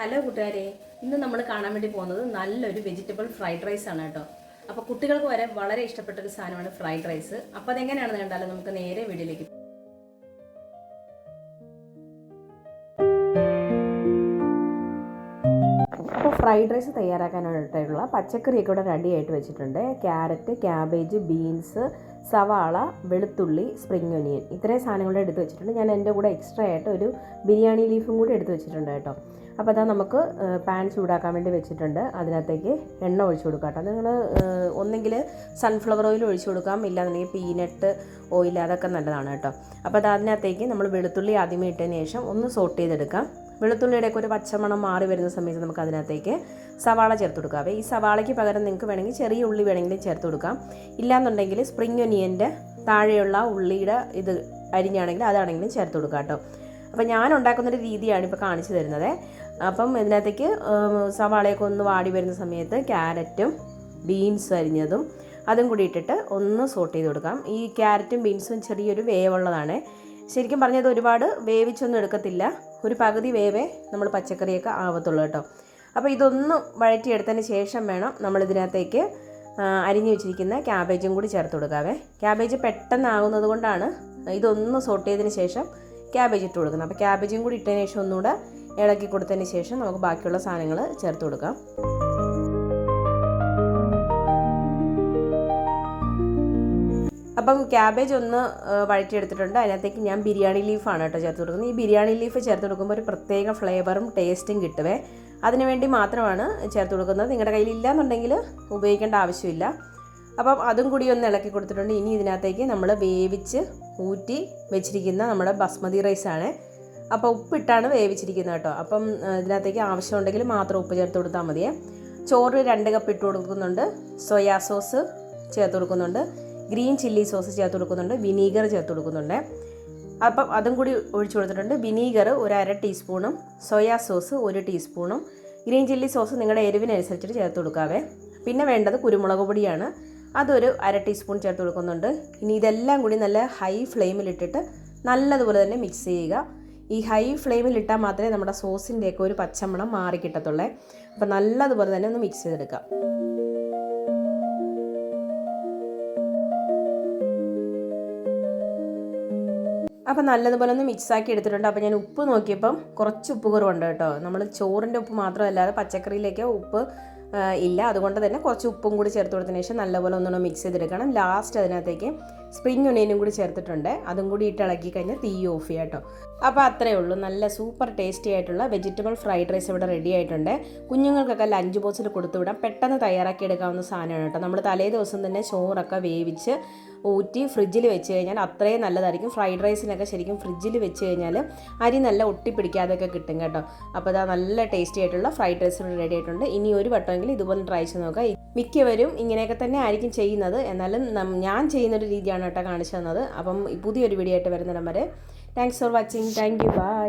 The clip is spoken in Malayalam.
ഹലോ കൂട്ടുകാരെ ഇന്ന് നമ്മൾ കാണാൻ വേണ്ടി പോകുന്നത് നല്ലൊരു വെജിറ്റബിൾ ഫ്രൈഡ് റൈസ് ആണ് കേട്ടോ അപ്പോൾ കുട്ടികൾക്ക് വരെ വളരെ ഇഷ്ടപ്പെട്ട ഒരു സാധനമാണ് ഫ്രൈഡ് റൈസ് അപ്പോൾ അതെങ്ങനെയാണെന്ന് കണ്ടാലും നമുക്ക് നേരെ വീഡിയോയിലേക്ക്. അപ്പോൾ ഫ്രൈഡ് റൈസ് തയ്യാറാക്കാനായിട്ടുള്ള പച്ചക്കറിയൊക്കെ ഇവിടെ റെഡി ആയിട്ട് വെച്ചിട്ടുണ്ട് ക്യാരറ്റ് ക്യാബേജ് ബീൻസ് സവാള വെളുത്തുള്ളി സ്പ്രിംഗ് ഒനിയൻ ഇത്രയും സാധനങ്ങൾ എടുത്ത് വെച്ചിട്ടുണ്ട്. ഞാൻ എന്റെ കൂടെ എക്സ്ട്രാ ആയിട്ട് ഒരു ബിരിയാണി ലീഫും കൂടി എടുത്ത് വെച്ചിട്ടുണ്ട് കേട്ടോ. അപ്പോൾ അതാ നമുക്ക് പാൻ ചൂടാക്കാൻ വേണ്ടി വെച്ചിട്ടുണ്ട്. അതിനകത്തേക്ക് എണ്ണ ഒഴിച്ചു കൊടുക്കാം കേട്ടോ. നിങ്ങൾ ഒന്നെങ്കിൽ സൺഫ്ലവർ ഓയിൽ ഒഴിച്ചു കൊടുക്കാം. ഇല്ലാന്നുണ്ടെങ്കിൽ പീനട്ട് ഓയിൽ അതൊക്കെ നല്ലതാണ് കേട്ടോ. അപ്പോൾ അത് അതിനകത്തേക്ക് നമ്മൾ വെളുത്തുള്ളി ആദ്യമേ ഇട്ടതിന് ശേഷം ഒന്ന് സോട്ട് ചെയ്തെടുക്കാം. വെളുത്തുള്ളിയുടെയൊക്കെ ഒരു പച്ചമണം മാറി വരുന്ന സമയത്ത് നമുക്ക് അതിനകത്തേക്ക് സവാള ചേർത്ത് കൊടുക്കാം. ഈ സവാളയ്ക്ക് പകരം നിങ്ങൾക്ക് വേണമെങ്കിൽ ചെറിയ ഉള്ളി വേണമെങ്കിലും ചേർത്ത് കൊടുക്കാം. ഇല്ലാന്നുണ്ടെങ്കിൽ സ്പ്രിങ് ഒനിയന്റെ താഴെയുള്ള ഉള്ളിയുടെ ഇത് അരിഞ്ഞാണെങ്കിൽ അതാണെങ്കിലും ചേർത്ത് കൊടുക്കാം കേട്ടോ. അപ്പോൾ ഞാൻ ഉണ്ടാക്കുന്നൊരു രീതിയാണ് ഇപ്പോൾ കാണിച്ചു തരുന്നത്. അപ്പം ഇതിനകത്തേക്ക് സവാളയൊക്കെ ഒന്ന് വാടി വരുന്ന സമയത്ത് ക്യാരറ്റും ബീൻസ് അരിഞ്ഞതും അതും കൂടി ഇട്ടിട്ട് ഒന്ന് സോട്ട് ചെയ്ത് കൊടുക്കാം. ഈ ക്യാരറ്റും ബീൻസും ചെറിയൊരു വേവുള്ളതാണ്. ശരിക്കും പറഞ്ഞത് ഒരുപാട് വേവിച്ചൊന്നും എടുക്കത്തില്ല. ഒരു പകുതി വേവേ നമ്മൾ പച്ചക്കറിയൊക്കെ ആവത്തുള്ളൂ കേട്ടോ. അപ്പോൾ ഇതൊന്ന് വഴറ്റിയെടുത്തതിന് ശേഷം വേണം നമ്മൾ ഇതിനകത്തേക്ക് അരിഞ്ഞു വെച്ചിരിക്കുന്ന ക്യാബേജും കൂടി ചേർത്ത് കൊടുക്കാവേ. ക്യാബേജ് പെട്ടെന്നാകുന്നത് കൊണ്ടാണ് ഇതൊന്ന് സോട്ട് ചെയ്തതിന് ശേഷം ക്യാബേജ് ഇട്ട് കൊടുക്കുന്നത്. അപ്പോൾ ക്യാബേജും കൂടി ഇട്ടതിന് ശേഷം ഒന്നുകൂടെ ഇളക്കി കൊടുത്തതിന് ശേഷം നമുക്ക് ബാക്കിയുള്ള സാധനങ്ങൾ ചേർത്ത് കൊടുക്കാം. അപ്പം ക്യാബേജ് ഒന്ന് വഴറ്റിയെടുത്തിട്ടുണ്ട്. അതിനകത്തേക്ക് ഞാൻ ബിരിയാണി ലീഫാണ് കേട്ടോ ചേർത്ത് കൊടുക്കുന്നത്. ഈ ബിരിയാണി ലീഫ് ചേർത്ത് കൊടുക്കുമ്പോൾ ഒരു പ്രത്യേക ഫ്ലേവറും ടേസ്റ്റും കിട്ടുവേ. അതിനുവേണ്ടി മാത്രമാണ് ചേർത്ത് കൊടുക്കുന്നത്. നിങ്ങളുടെ കയ്യിൽ ഇല്ലാന്നുണ്ടെങ്കിൽ ഉപയോഗിക്കേണ്ട ആവശ്യമില്ല. അപ്പം അതും കൂടി ഒന്ന് ഇളക്കി കൊടുത്തിട്ടുണ്ട്. ഇനി ഇതിനകത്തേക്ക് നമ്മൾ വേവിച്ച് ഊറ്റി വെച്ചിരിക്കുന്ന നമ്മുടെ ബസ്മതി റൈസാണ് അപ്പോൾ ഉപ്പിട്ടാണ് വേവിച്ചിരിക്കുന്നത് കേട്ടോ. അപ്പം ഇതിനകത്തേക്ക് ആവശ്യമുണ്ടെങ്കിൽ മാത്രം ഉപ്പ് ചേർത്ത് കൊടുത്താൽ മതിയേ. ചോറ് രണ്ട് കപ്പ് ഇട്ട് കൊടുക്കുന്നുണ്ട്. സോയാ സോസ് ചേർത്ത് കൊടുക്കുന്നുണ്ട്. ഗ്രീൻ ചില്ലി സോസ് ചേർത്ത് കൊടുക്കുന്നുണ്ട് വിനീഗർ ചേർത്ത് കൊടുക്കുന്നുണ്ട്. അപ്പം അതും കൂടി ഒഴിച്ചു കൊടുത്തിട്ടുണ്ട്. വിനീഗർ ഒരു അര ടീസ്പൂണും സോയാ സോസ് ഒരു ടീസ്പൂണും. ഗ്രീൻ ചില്ലി സോസ് നിങ്ങളുടെ എരിവിനനുസരിച്ചിട്ട് ചേർത്ത് കൊടുക്കാവേ. പിന്നെ വേണ്ടത് കുരുമുളക് പൊടിയാണ്. അതൊരു അര ടീസ്പൂൺ ചേർത്ത് കൊടുക്കുന്നുണ്ട്. ഇനി ഇതെല്ലാം കൂടി നല്ല ഹൈ ഫ്ലെയിമിലിട്ടിട്ട് നല്ലതുപോലെ തന്നെ മിക്സ് ചെയ്യുക. ഈ ഹൈ ഫ്ലെയിമിൽ ഇട്ടാൽ മാത്രമേ നമ്മുടെ സോസിന്റെയൊക്കെ ഒരു പച്ചമണം മാറി കിട്ടത്തുള്ളേ. അപ്പോൾ നല്ലതുപോലെ തന്നെ ഒന്ന് മിക്സ് ചെയ്തെടുക്കാം. അപ്പം നല്ലതുപോലെ ഒന്ന് മിക്സ് ആക്കി എടുത്തിട്ടുണ്ട്. അപ്പോൾ ഞാൻ ഉപ്പ് നോക്കിയപ്പം കുറച്ച് ഉപ്പ് കുറവുണ്ട് കേട്ടോ. നമ്മൾ ചോറിന്റെ ഉപ്പ് മാത്രമല്ലാതെ പച്ചക്കറിയിലേക്ക് ഉപ്പ് ഇല്ല. അതുകൊണ്ട് തന്നെ കുറച്ച് ഉപ്പും കൂടി ചേർത്ത് കൊടുത്തതിന് ശേഷം നല്ലപോലെ ഒന്നുകൂടെ മിക്സ് ചെയ്തെടുക്കണം. ലാസ്റ്റ് അതിനകത്തേക്ക് സ്പ്രിംഗ് ഒനിയനും കൂടി ചേർത്തിട്ടുണ്ട്. അതും കൂടി ഇട്ട് ഇളക്കി കഴിഞ്ഞാൽ തീ ഓഫ് ചെയ്യാം കേട്ടോ. അപ്പോൾ അത്രയേ ഉള്ളൂ. നല്ല സൂപ്പർ ടേസ്റ്റി ആയിട്ടുള്ള വെജിറ്റബിൾ ഫ്രൈഡ് റൈസ് ഇവിടെ റെഡി ആയിട്ടുണ്ട്. കുഞ്ഞുങ്ങൾക്കൊക്കെ ലഞ്ച് ബോക്സിൽ കൊടുത്തുവിടാം പെട്ടെന്ന് തയ്യാറാക്കി എടുക്കാവുന്ന സാധനമാണ് കേട്ടോ. നമ്മൾ തലേ ദിവസം തന്നെ ചോറൊക്കെ വേവിച്ച് ഊറ്റി ഫ്രിഡ്ജിൽ വെച്ച് കഴിഞ്ഞാൽ അത്രയും നല്ലതായിരിക്കും. ഫ്രൈഡ് റൈസിനൊക്കെ ശരിക്കും ഫ്രിഡ്ജിൽ വെച്ച് കഴിഞ്ഞാൽ അരി നല്ല ഒട്ടിപ്പിടിക്കാതെയൊക്കെ കിട്ടും കേട്ടോ. അപ്പോൾ അതാ നല്ല ടേസ്റ്റി ആയിട്ടുള്ള ഫ്രൈഡ് റൈസ് റെഡി ആയിട്ടുണ്ട്. ഇനി ഒരു വട്ടമെങ്കിലും ഇതുപോലെ ട്രൈ ചെയ്ത് നോക്കുക മിക്കവരും ഇങ്ങനെയൊക്കെ തന്നെ ആയിരിക്കും ചെയ്യുന്നത്. എന്നാലും ഞാൻ ചെയ്യുന്നൊരു രീതിയാണ് കേട്ടോ കാണിച്ചു തന്നത്. അപ്പം പുതിയൊരു വീഡിയോ ആയിട്ട് വരുന്നിടം വരെ. Thanks for watching thank you bye